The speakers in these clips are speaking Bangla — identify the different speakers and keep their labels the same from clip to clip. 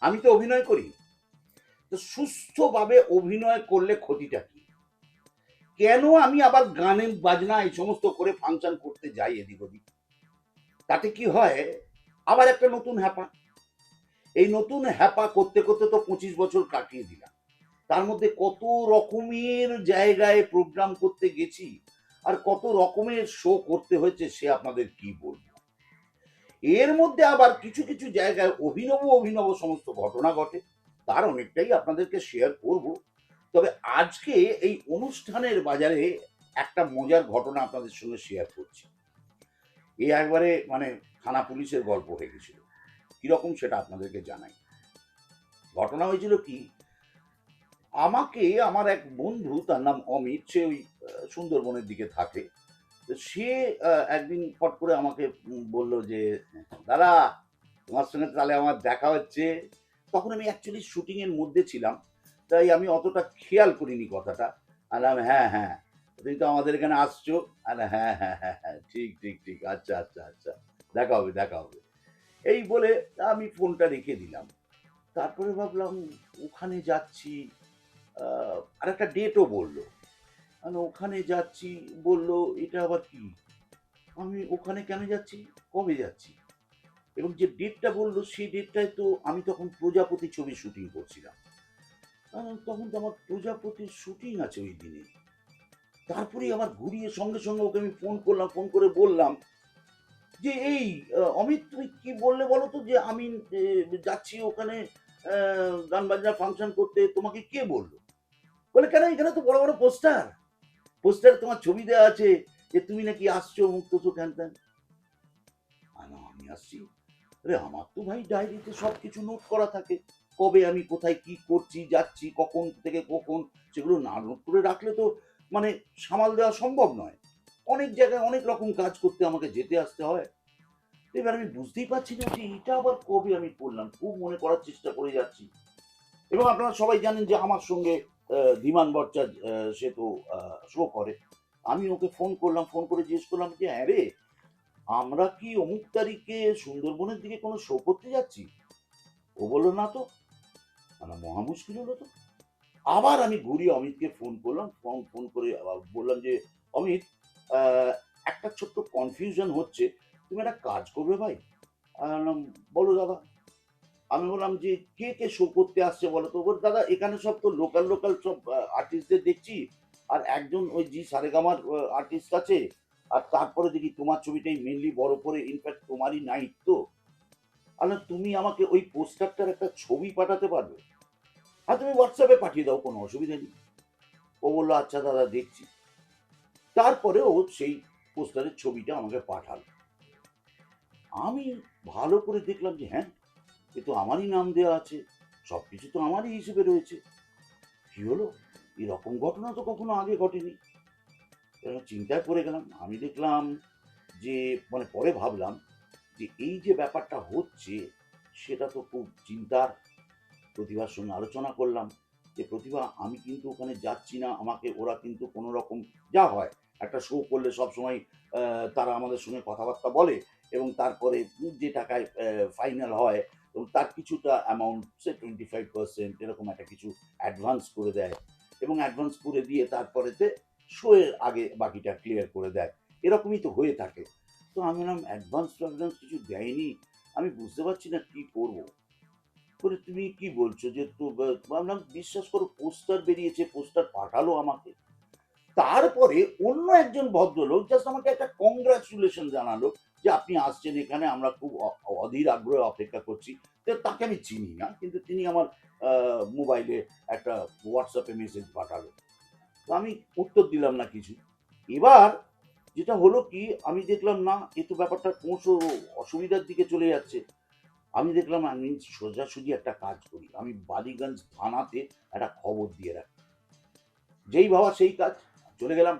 Speaker 1: আমি তো অভিনয় করি। তো সুস্থভাবে অভিনয় করলে ক্ষতিটা কি? কেন আমি আবার গানে বাজনা এই সমস্ত করে ফাংশন করতে যাই এদিক ওদিক? তাতে কি হয়? আবার একটা নতুন হ্যাপা। এই নতুন হ্যাপা করতে করতে তো পঁচিশ বছর কাটিয়ে দিলাম। তার মধ্যে কত রকমের জায়গায় প্রোগ্রাম করতে গেছি আর কত রকমের শো করতে হয়েছে সে আপনাদের কি বলব? এর মধ্যে আবার কিছু কিছু জায়গায় অভিনব অভিনব সমস্ত ঘটনা ঘটে। তার অনেকটাই আপনাদেরকে শেয়ার করব। তবে আজকে এই অনুষ্ঠানের বাজারে একটা মজার ঘটনা আপনাদের সঙ্গে শেয়ার করছি। এ একবারে মানে থানা পুলিশের গল্প হয়ে গেছিল। কীরকম সেটা আপনাদেরকে জানাই। ঘটনা হয়েছিল কি, আমাকে আমার এক বন্ধু, তার নাম অমিত, সে ওই সুন্দরবনের দিকে থাকে। সে একদিন ফট করে আমাকে বলল যে, দাদা, তোমার সঙ্গে তাহলে আমার দেখা হচ্ছে। তখন আমি অ্যাকচুয়ালি শুটিং এর মধ্যে ছিলাম, তাই আমি অতটা খেয়াল করিনি কথাটা। আলাম হ্যাঁ হ্যাঁ তুমি তো আমাদের এখানে আসছো। আরে হ্যাঁ হ্যাঁ হ্যাঁ হ্যাঁ ঠিক ঠিক ঠিক আচ্ছা আচ্ছা আচ্ছা দেখা হবে দেখা হবে। এই বলে আমি ফোনটা রেখে দিলাম। তারপরে ভাবলাম, ওখানে যাচ্ছি। আর একটা ডেটও বলল। আমি ওখানে যাচ্ছি? বলল, এটা আবার কি? আমি ওখানে কেন যাচ্ছি? কবে যাচ্ছি? এবং যে ডেটটা বলল, সেই ডেটটায় তো আমি তখন প্রজাপতি ছবি শুটিং করছিলাম। তখন তো আমার প্রজাপতির শুটিং আছে ওই দিনে। তারপরেই আমার ঘুরিয়ে সঙ্গে সঙ্গে ওকে আমি ফোন করলাম ফোন করে বললাম যে, এই অমিত, তুমি কি বললে বলো তো যে, আমি যাচ্ছি ওখানে গান বাজনা ফাংশন করতে, তোমাকে কে বলল? বলে, কেন? এখানে তো বড় বড় পোস্টার পোস্টারে তোমার ছবি দেওয়া আছে যে তুমি নাকি আসছো মুক্ত চোখ হ্যান। আমি আসছি। আরে, আমার তো ভাই ডায়েরিতে সব কিছু নোট করা থাকে। কবে আমি কোথায় কি করছি, যাচ্ছি, কখন থেকে কখন, সেগুলো না নোট করে রাখলে তো মানে সামাল দেওয়া সম্ভব নয়। অনেক জায়গায় অনেক রকম কাজ করতে আমাকে যেতে আসতে হয়। এবার আমি বুঝতেই পারছি না যে এটা আবার কবে আমি করলাম খুব মনে করার চেষ্টা করে যাচ্ছি। এবং আপনারা সবাই জানেন যে আমার সঙ্গে ধীমান আহ, সে তো শো করে। আমি ওকে ফোন করলাম ফোন করে জিজ্ঞেস করলাম যে হ্যাঁ রে আমরা কি অমুক তারিখে সুন্দরবনের দিকে কোনো শো করতে যাচ্ছি? ও বলল না তো মানে মহা মুশকিল হলো তো। আবার আমি ঘুরিয়ে অমিতকে ফোন করলাম ফোন ফোন করে বললাম যে অমিত একটা ছোট্ট কনফিউশন হচ্ছে। তুমি একটা কাজ করবে ভাই? বলো দাদা। আমি বললাম যে, কে কে শো করতে আসছে বলো তো? দাদা, এখানে সব তো লোকাল লোকাল সব আর্টিস্টদের দেখছি। আর একজন ওই জি সারেগামার আর্টিস্ট আছে। আর তারপরে দেখি তোমার ছবিটাই মেনলি বড় করে ইনফ্যাক্ট তোমারই নাইট তো। আর, তুমি আমাকে ওই পোস্টারটার একটা ছবি পাঠাতে পারবে? আর তুমি হোয়াটসঅ্যাপে পাঠিয়ে দাও, কোনো অসুবিধা নেই। ও বলল আচ্ছা দাদা, দেখছি। তারপরে ও সেই পোস্টারের ছবিটা আমাকে পাঠালো। আমি ভালো করে দেখলাম যে হ্যাঁ এ তো আমারই নাম দেওয়া আছে। সব কিছু তো আমারই হিসেবে রয়েছে। কি হলো? এরকম ঘটনা তো কখনো আগে ঘটেনি। এবার চিন্তায় পড়ে গেলাম। আমি দেখলাম যে মানে পরে ভাবলাম যে, এই যে ব্যাপারটা হচ্ছে, সেটা তো খুব চিন্তার প্রতিভার সঙ্গে আলোচনা করলাম যে, প্রতিভা, আমি কিন্তু ওখানে যাচ্ছি না। আমাকে ওরা কিন্তু কোনো রকম যা হয়, একটা শো করলে সব সময় তারা আমাদের সঙ্গে কথাবার্তা বলে এবং তারপরে যে টাকায় ফাইনাল হয় এবং তার কিছুটা অ্যামাউন্ট সে টোয়েন্টি ফাইভ পার্সেন্ট এরকম একটা কিছু অ্যাডভান্স করে দেয় এবং অ্যাডভান্স করে দিয়ে তারপরেতে শোয়ের আগে বাকিটা ক্লিয়ার করে দেয়। এরকমই তো হয়ে থাকে। তো আমি বললাম অ্যাডভান্স ট্যাডভান্স কিছু দেয়নি। আমি বুঝতে পারছি না কি করব। বলে, তুমি কি বলছো যে ভাবলাম বিশ্বাস করো, পোস্টার বেরিয়েছে, পোস্টার পাঠালো আমাকে। তারপরে অন্য একজন ভদ্রলোক জাস্ট আমাকে একটা কংগ্রাচুলেশন জানালো। যে আপনি আসছেন এখানে, আমরা খুব অধীর আগ্রহে অপেক্ষা করছি। তাকে আমি চিনি না, কিন্তু তিনি আমার মোবাইলে একটা হোয়াটসঅ্যাপে মেসেজ পাঠালো। তো আমি উত্তর দিলাম না কিছু। এবার যেটা হলো কি, আমি দেখলাম না, এ তো ব্যাপারটা ক্রমশ অসুবিধার দিকে চলে যাচ্ছে। আমি দেখলাম আমি সোজাসুজি একটা কাজ করি। আমি বালিগঞ্জ থানাতে একটা খবর দিয়ে রাখি। যেই ভাবা সেই কাজ, চলে গেলাম।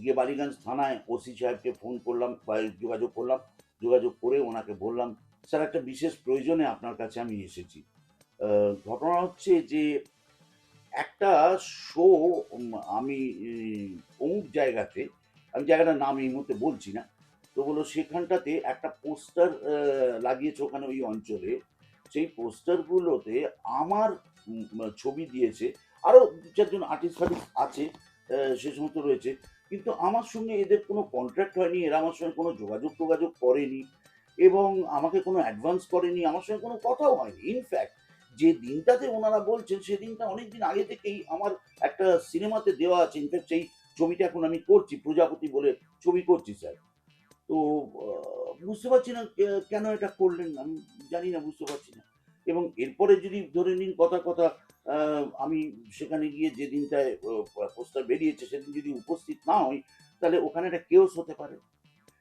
Speaker 1: গিয়ে বালিগঞ্জ থানায় ওসি সাহেবকে ফোন করলাম, বা যোগাযোগ করলাম, যোগাযোগ করে ওনাকে বললাম, স্যার, একটা বিশেষ প্রয়োজনে আপনার কাছে আমি এসেছি। ঘটনা হচ্ছে যে একটা শো আমি অমুক জায়গাতে, আমি জায়গাটার নাম এই মুহূর্তে বলছি না, তো বলো সেখানটাতে একটা পোস্টার লাগিয়েছে ওখানে ওই অঞ্চলে। সেই পোস্টারগুলোতে আমার ছবি দিয়েছে। আরও দু চারজন আর্টিস্ট ফার্টিস্ট আছে সে সমস্ত রয়েছে। কিন্তু আমার সঙ্গে এদের কোনো কন্ট্রাক্ট হয়নি, এরা আমার সঙ্গে কোনো যোগাযোগ টোগাযোগ করেনি এবং আমাকে কোনো অ্যাডভান্স করেনি, আমার সঙ্গে কোনো কথাও হয়নি। ইনফ্যাক্ট যে দিনটাতে ওনারা বলছেন সেই দিনটা অনেক দিন আগে থেকেই আমার একটা সিনেমাতে দেওয়া আছে। ইনফ্যাক্ট সেই ছবিটা এখন আমি করছি, প্রজাপতি বলে ছবি করছি, স্যার। তো বুঝতে পারছি না কেন এটা করলেন? আমি জানি না, বুঝতে পারছি না। এবং এরপরে যদি ধরে নিন কথা কথা আমি সেখানে গিয়ে যে দিনটায় পোস্টার বেরিয়েছে সেদিন যদি উপস্থিত না হই, তাহলে ওখানে একটা কেওস হতে পারে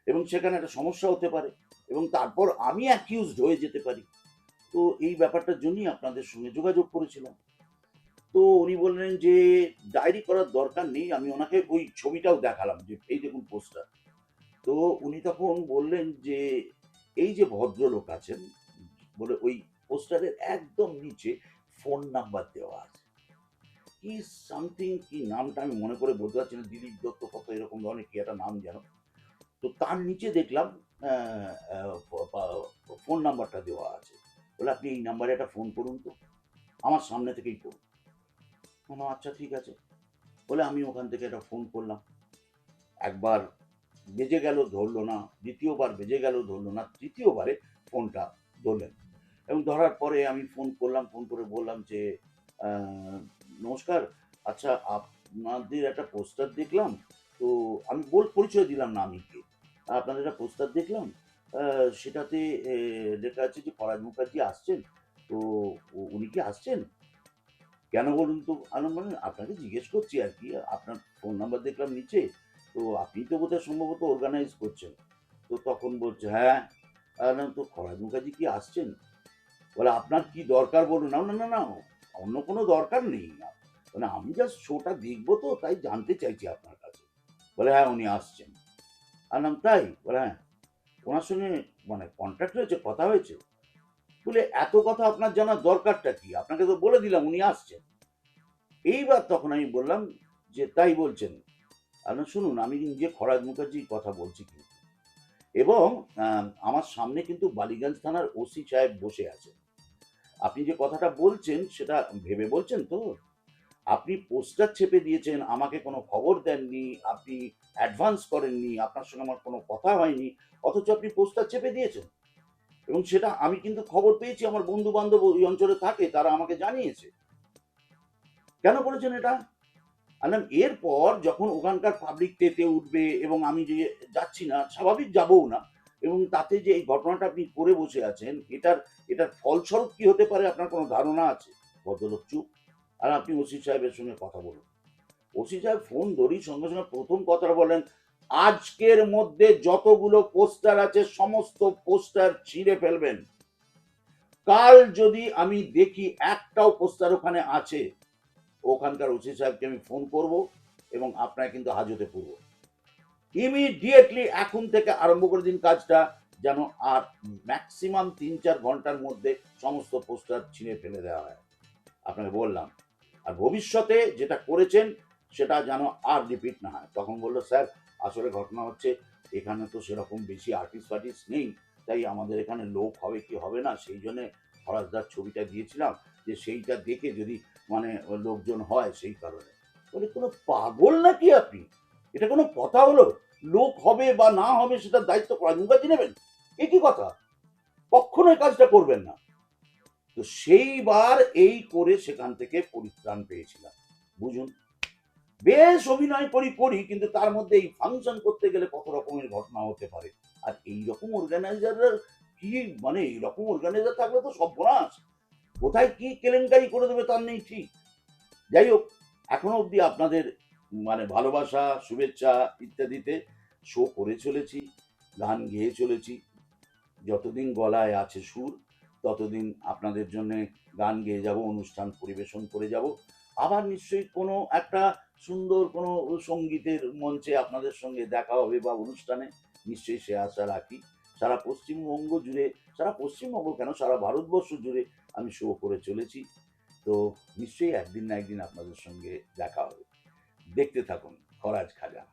Speaker 1: এবং সেখানে একটা সমস্যা হতে পারে এবং তারপর আমি অ্যাকিউজড হয়ে যেতে পারি। তো এই ব্যাপারটার জন্যই আপনাদের সঙ্গে যোগাযোগ করেছিলাম। তো উনি বললেন যে, ডায়েরি করার দরকার নেই, আমি ওনাকে ওই ছবিটাও দেখালাম যে, এই দেখুন পোস্টার তো উনি তখন বললেন যে, এই যে ভদ্রলোক আছেন, বলে ওই পোস্টারের একদম নিচে ফোন নাম্বার দেওয়া আছে। কি সামথিং কি নামটা আমি মনে করে বলতে পারছি না। দিলীপ দত্ত কত এরকম ধরনের কি একটা নাম যেন। তো তার নিচে দেখলাম ফোন নাম্বারটা দেওয়া আছে। বলে, আপনি এই নাম্বারে একটা ফোন করুন তো। আমার সামনে থেকেই করুন। বললাম আচ্ছা ঠিক আছে। বলে, আমি ওখান থেকে একটা ফোন করলাম। একবার বেজে গেল, ধরলো না। দ্বিতীয়বার বেজে গেল, ধরলো না। তৃতীয়বারে ফোনটা ধরলেন। এবং ধরার পরে আমি ফোন করলাম ফোন করে বললাম যে নমস্কার আচ্ছা আপনাদের একটা পোস্টার দেখলাম, তো আমি বল, পরিচয় দিলাম না আমি আপনাদের একটা পোস্টার দেখলাম সেটাতে লেখা আছে যে ফরাজ মুখার্জি আসছেন, তো উনি কি আসছেন? কেন বলুন তো আমি মানে আপনাকে জিজ্ঞেস করছি আর কি, আপনার ফোন নাম্বার দেখলাম নিচে, তো আপনি তো বোধহয় সম্ভবত অর্গানাইজ করছেন। তো তখন বলছে হ্যাঁ তো ফরাজ মুখার্জি কি আসছেন? বলে, আপনার কি দরকার বলুন? না না না না, অন্য কোনো দরকার নেই না। মানে আমি জাস্ট শোটা দেখব তো, তাই জানতে চাইছি আপনার কাছে। বলে হ্যাঁ উনি আসছেন। আর নাম তাই? বলে হ্যাঁ। ওনার সঙ্গে মানে কন্ট্যাক্ট হয়েছে, কথা হয়েছে? বলে, এত কথা আপনার জানার দরকারটা কি? আপনাকে তো বলে দিলাম উনি আসছেন। এইবার তখন আমি বললাম যে, তাই বলছেন। আপনার শুনুন, আমি নিজে খরাজ মুখার্জির কথা বলছি কিন্তু। এবং আমার সামনে কিন্তু বালিগঞ্জ থানার ওসি সাহেব বসে আছেন। আপনি যে কথাটা বলছেন, সেটা ভেবে বলছেন তো? আপনি পোস্টার ছেপে দিয়েছেন, আমাকে কোনো খবর দেননি, আপনি অ্যাডভান্স করেননি, আপনার সঙ্গে আমার কোনো কথা হয়নি, অথচ আপনি পোস্টার চেপে দিয়েছেন। এবং সেটা আমি কিন্তু খবর পেয়েছি, আমার বন্ধু বান্ধব ওই অঞ্চলে থাকে, তারা আমাকে জানিয়েছে। কেন করেছেন এটা? আলাম এরপর যখন ওখানকার পাবলিক তেতে উঠবে, এবং আমি যে যাচ্ছি না, স্বাভাবিক যাবও না এবং তাতে যে এই ঘটনাটা আপনি করে বসে আছেন, এটার এটার ফলস্বরূপ কি হতে পারে আপনার কোনো ধারণা আছে? ভদ্রলোক চুপ। আর আপনি ওসি সাহেবের সঙ্গে কথা বলুন। ওসি সাহেব ফোন ধরি সঙ্গে সঙ্গে প্রথম কথাটা বলেন, আজকের মধ্যে যতগুলো পোস্টার আছে, সমস্ত পোস্টার ছিঁড়ে ফেলবেন। কাল যদি আমি দেখি একটাও পোস্টার ওখানে আছে, ওখানকার ওসি সাহেবকে আমি ফোন করব এবং আপনার কিন্তু হাজতে পড়ব। ইমিডিয়েটলি এখন থেকে আরম্ভ করে দিন কাজটা, যেন আর ম্যাক্সিমাম তিন চার ঘণ্টার মধ্যে সমস্ত পোস্টার ছিঁড়ে ফেলে দেওয়া হয়। আপনাকে বললাম। আর ভবিষ্যতে যেটা করেছেন, সেটা যেন আর রিপিট না হয়। তখন বলল, স্যার, আসলে ঘটনা হচ্ছে, এখানে তো সেরকম বেশি আর্টিস্ট ফার্টিস্ট নেই, তাই আমাদের এখানে লোক হবে কি হবে না? সেই জন্যে ফরাজদার ছবিটা দিয়েছিলাম, যে সেইটা দেখে যদি মানে লোকজন হয় সেই কারণে। বলে, কোনো পাগল নাকি আপনি? এটা কোনো কথা হলো? লোক হবে বা না হবে সেটার দায়িত্ব ফরাজ মুখার্জি নেবেন? এ কি কথা? কখনো এই কাজটা করবেন না। তো সেইবার এই করে সেখান থেকে পরিত্রাণ পেয়েছিলাম। বুঝুন? বেশ অভিনয় করি করি, কিন্তু তার মধ্যে এই ফাংশন করতে গেলে কত রকমের ঘটনা হতে পারে? আর এই রকম অর্গানাইজাররা কি মানে এইরকম অর্গানাইজার থাকলে তো সর্বনাশ কোথায় কি কেলেঙ্কারি করে দেবে তার নেই ঠিক। যাই হোক, এখনও অবধি আপনাদের মানে ভালোবাসা, শুভেচ্ছা ইত্যাদিতে শো করে চলেছি, গান গেয়ে চলেছি। যতদিন গলায় আছে সুর, ততদিন আপনাদের জন্য গান গেয়ে যাব, অনুষ্ঠান পরিবেশন করে যাব। আবার নিশ্চয়ই কোনো একটা সুন্দর কোনো সঙ্গীতের মঞ্চে আপনাদের সঙ্গে দেখা হবে বা অনুষ্ঠানে, নিশ্চয়ই সে আশা রাখি। সারা পশ্চিমবঙ্গ জুড়ে, সারা পশ্চিমবঙ্গ কেন, সারা ভারতবর্ষ জুড়ে আমি শো করে চলেছি। তো নিশ্চয়ই একদিন না একদিন আপনাদের সঙ্গে দেখা হবে। দেখতে থাকুন, খরাজ খাজা